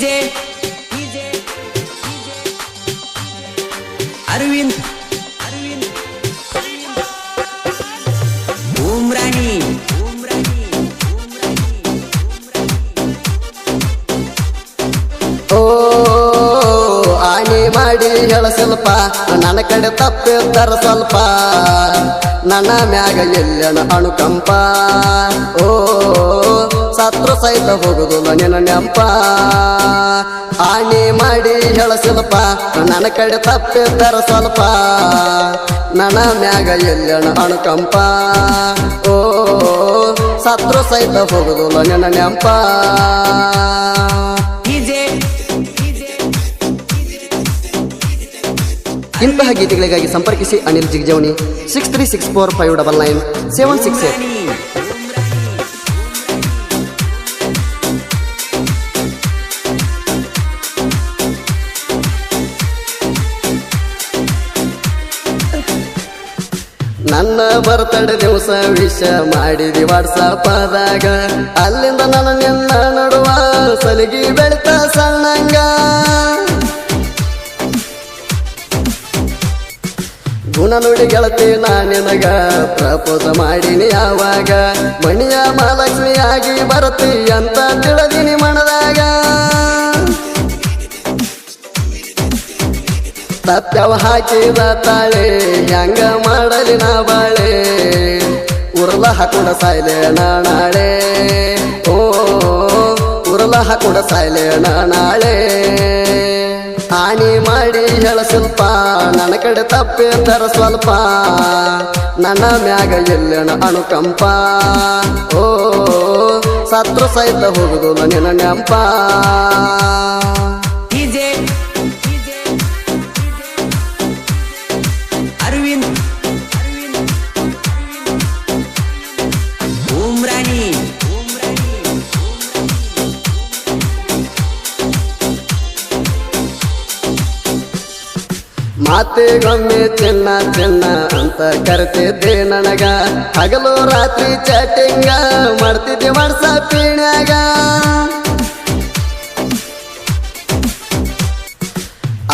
DJ Arvind Arvind. ಬೂಮ್ರಾಣಿ. ಓ, ಆನಿ ಮಾಡಿ ಹೇಳ ಸ್ವಲ್ಪ. ನನ್ನ ಕಡೆ ತಪ್ಪಿರ್ತಾರ ಸ್ವಲ್ಪ. ನನ್ನ ಮ್ಯಾಗ ಎಲ್ಲಣ ಅಣುಕಂಪ ಓ ಹೋಗುದು ನನ್ನ ಹೋಗುದಿಲ್ಲ ನಿನ್ನ ನೆಂಪ. ಆನಿ ಮಾಡಿ ಹೇಳ ಸ್ವಲ್ಪ ನನ್ನ ಕಡೆ ತಪ್ಪಿದ್ದರ ಸ್ವಲ್ಪ ನನ್ನ ಮ್ಯಾಗ ಎಲ್ಲಣ ಅಣುಕಂಪ. ಓ ಸತ್ರು ಸೈತ ಹೋಗುದು ನನ್ನ ನೆಂಪ. ಡಿಜೆ ಇಂತಹ ಗೀತೆಗಳಿಗಾಗಿ ಸಂಪರ್ಕಿಸಿ Anil Jigjavani six three six four five double nine seven six eight ನನ್ನ ಬರ್ತಡೆ ದಿವಸ ವಿಷ ಮಾಡಿದಿ ವಾಟ್ಸಪ್ ಆದಾಗ ಅಲ್ಲಿಂದ ನನ್ನ ನಿನ್ನ ನಡುವ ಸಲಗಿ ಬೆಳಿತ ಸಣ್ಣಂಗ. ಗುಣ ನುಡಿ ಗೆಳತಿ, ನಾ ನಿನಗ ಪ್ರಪೋಸ ಮಾಡಿನಿ ಯಾವಾಗ? ಮಣಿಯ ಮಹಾಲಕ್ಷ್ಮಿಯಾಗಿ ಬರತಿ ಅಂತ ತಿಳಿದಿನಿ ಮನದಾಗ ತಪ್ಪ್ಯವ ಹಾಕಿದ ತಾಳೆ ಹೆಂಗ ಮಾಡಲಿ ನಾ ಬಾಳೆ? ಉರಲ ಹಾಕೊಂಡ ಸಾಯ್ಲೆ ನಾಳೆ ಓ, ಉರಲ ಹಾಕೊಂಡ ಸಾಯ್ಲೆ ನಾಳೆ ಹಾನಿ ಮಾಡಿ ಹೇಳ ಸ್ವಲ್ಪ ನನ್ನ ಕಡೆ ತಪ್ಪಿರ್ತಾರ ಸ್ವಲ್ಪ. ನನ್ನ ಮ್ಯಾಗ ಎಲ್ಲೆಣ ಅಣುಕಂಪ ಓ, ಸತ್ರು ಸಹಿತ ಹೋಗುದು ನನ್ನ ನೆಂಪ. ಮಾತಿಗೊಮ್ಮೆ ಚೆನ್ನ ಚೆನ್ನ ಅಂತ ಕರ್ತಿದ್ದೆ ನನಗ. ಹಗಲು ರಾತ್ರಿ ಚಾಟಿಂಗ ಮಾಡ್ತಿದ್ದೆ ಮಾಡ್ಸ ಪೀಣ್ಯಾಗ.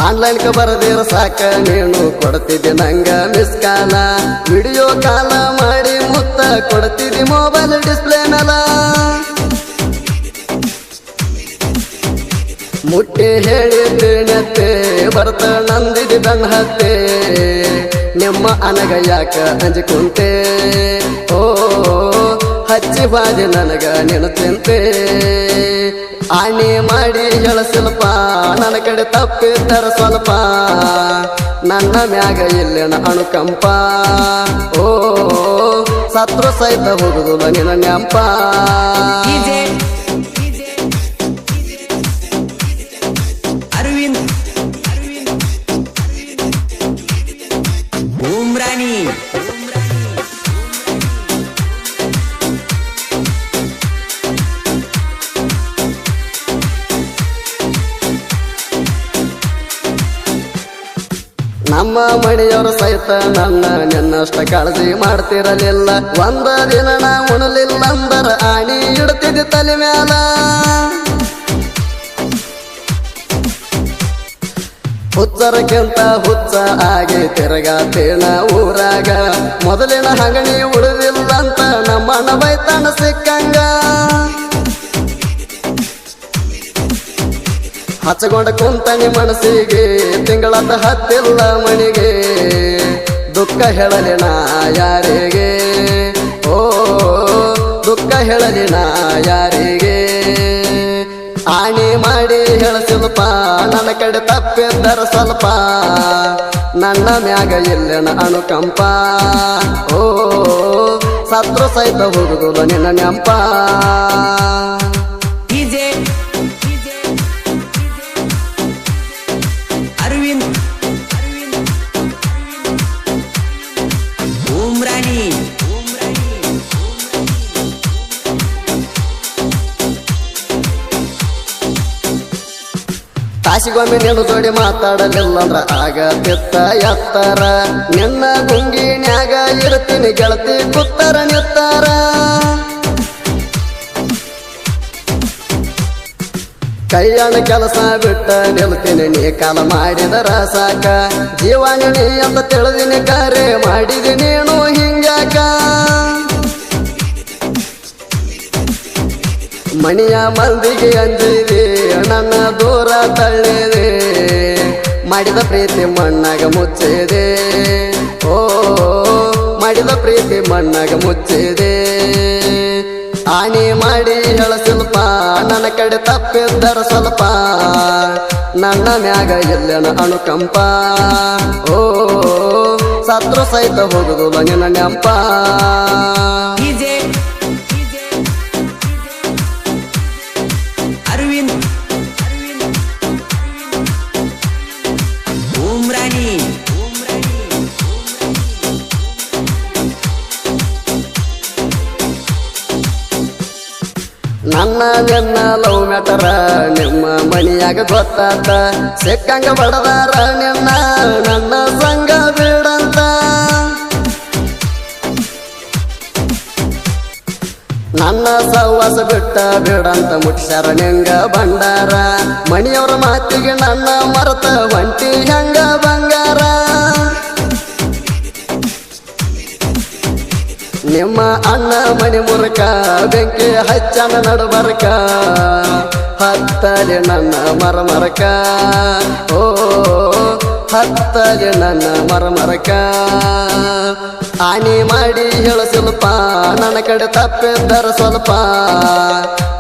ಆನ್ಲೈನ್ಗೆ ಬರದಿರ ಸಾಕ ನೀನು ಕೊಡ್ತಿದ್ದೆ ನಂಗ ಮಿಸ್ ಕಾಲ ವಿಡಿಯೋ ಕಾಲ ಮಾಡಿ ಮುತ್ತ ಕೊಡ್ತಿದ್ದೆ ಮೊಬೈಲ್ ಡಿಸ್ಪ್ಲೇ ಮೇಲ ಮುಟ್ಟಿ ಹೇಳಿದ್ದೇನತ್ತೆ ಬರ್ತ ಬೆನ್ನ ಹತ್ತೆ. ನಿಮ್ಮ ಅನಗ ಯಾಕ ಅಂಜಿ ಓ, ಹಚ್ಚಿ ಬಾಜಿ ನನಗ ನೆನತೆಂತೆ ಆಣಿ ಮಾಡಿ ಹೇಳ ಸ್ವಲ್ಪ ನನ್ನ ಕಡೆ ತಪ್ಪಿದ್ದರ ಸ್ವಲ್ಪ. ನನ್ನ ಮ್ಯಾಗ ಇಲ್ಲೇನ ಅಣುಕಂಪ. ಓ, ಸತ್ರು ಸಹಿತ ಹೋಗುದು ನಿನ್ನ ನೆಂಪ ನಮ್ಮ ಮನೆಯವರು ಸಹಿತ ನನ್ನ ನಿನ್ನಷ್ಟ ಕಾಳಜಿ ಮಾಡ್ತಿರಲಿಲ್ಲ. ಒಂದ ದಿನ ನಾ ಉಣಲಿಲ್ಲ ಅಂದರ ಆಣಿ ಇಡ್ತಿದ್ದಿ ತಲೆ ಮ್ಯಾಲ. ಹುಚ್ಚರಕ್ಕಿಂತ ಹುಚ್ಚ ಆಗಿ ತಿರುಗಾತೇನ ಊರಾಗ. ಮೊದಲಿನ ಹಗಣಿ ಉಳಿದಿಲ್ಲಂತ ನಮ್ಮಣ್ಣ ಬೈತಾನ ಸಿಕ್ಕಂಗ. ಹಚ್ಚಗೊಂಡ ಕುಂತನಿ ಮನಸ್ಸಿಗೆ ತಿಂಗಳಂತ ಹತ್ತಿಲ್ಲ ಮಣಿಗೆ ದುಃಖ ಹೇಳಲಿ ನಾ ಯಾರಿಗೆ? ಓ, ದುಃಖ ಹೇಳಲಿ ನಾ ಯಾರಿಗೆ? ಆಣಿ ಮಾಡಿ ಸ್ವಲ್ಪ ನನ್ನ ಕಡೆ ತಪ್ಪಿದ್ದರ ಸ್ವಲ್ಪ. ನನ್ನ ಮ್ಯಾಗ ಇಲ್ಲೇನ ಅನುಕಂಪ. ಓ, ಸತ್ರು ಸಹಿತ ಹೋಗುದಿಲ್ಲ ನಿನ್ನ ನೆಂಪ. ತಾಸಿಗೊಮ್ಮೆ ನಿನ್ನ ಜೋಡಿ ಮಾತಾಡಲಿಲ್ಲ ಆಗ ಆಗತ್ತಿತ್ತ ಎತ್ತರ. ನಿನ್ನ ಗುಂಗಿನ್ಯಾಗ ಇರ್ತೀನಿ ಗೆಳತಿ, ಕುತ್ತರ ನಿತ್ತಾರ. ಕೈಯಾಣ ಕೆಲಸ ಬಿಟ್ಟ ನಿಲ್ತೀನಿ ನೀ ಕಾಲ ಮಾಡಿದರ ಸಾಕ ನೀ ಅಂತ ತಿಳಿದಿನಿ ಕರೆ ಮಾಡಿದಿ ನೀನು ಮಣಿಯ ಮಂದಿಗೆ ಅಂಜಿದೆ ನನ್ನ ದೂರ ತಳ್ಳಿದೆ. ಮಾಡಿದ ಪ್ರೀತಿ ಮಣ್ಣಾಗ ಮುಚ್ಚಿದೆ. ಓ, ಮಾಡಿದ ಪ್ರೀತಿ ಮಣ್ಣಾಗ ಮುಚ್ಚಿದೆ. ಆನೆ ಮಾಡಿ ಹೇಳ ಸ್ವಲ್ಪ, ನನ್ನ ಕಡೆ ತಪ್ಪಿದ್ದರ ಸ್ವಲ್ಪ. ನನ್ನ ಮ್ಯಾಗ ಎಲ್ಲನ ಅನುಕಂಪ. ಓ, ಸತ್ರು ಸಹಿತ ಹೋಗುದು ನನ್ನ ನೆಂಪ. ನಿನ್ನ ಲವ್ ಮ್ಯಾಟರ ನಿಮ್ಮ ಮನಿಯಾಗ ಗೊತ್ತಾತ. ಸಿಕ್ಕಂಗ ಬಡದಾರ ನಿನ್ನ, ನನ್ನ ಸಂಗ ಬಿಡಂತ. ನನ್ನ ಸಹವಾಸ ಬಿಟ್ಟ ಬಿಡಂತ ಮುಟ್ಸ್ಯಾರ ನಿಂಗ ಬಂಡಾರ ಮಣಿಯವರ ಮಾತಿಗೆ ನನ್ನ ಮರತ ಒಂಟಿ ಹೆಂಗ ಬಂಗಾರ. ನಿಮ್ಮ ಅಣ್ಣ ಮನೆ ಮುರಕ, ಬೆಂಕಿ ಹಚ್ಚನ ನಡುಬರ್ಕ, ಹತ್ತಲೆ ನನ್ನ ಮರ ಮರಕ ಓ, ಹತ್ತಲೆ ನನ್ನ ಮರಮರಕ. ಆನೆ ಮಾಡಿ ಹೇಳ ಸ್ವಲ್ಪ, ನನ್ನ ಕಡೆ ತಪ್ಪಿದ್ದರ ಸ್ವಲ್ಪ.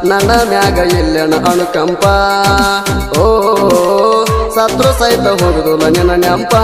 ನನ್ನ ಮ್ಯಾಗ ಇಲ್ಲೆನ ಅಣುಕಂಪ. ಓ, ಸತ್ರು ಸಹಿತ ಹೋಗುದು ನನ್ನ ನೆಂಪ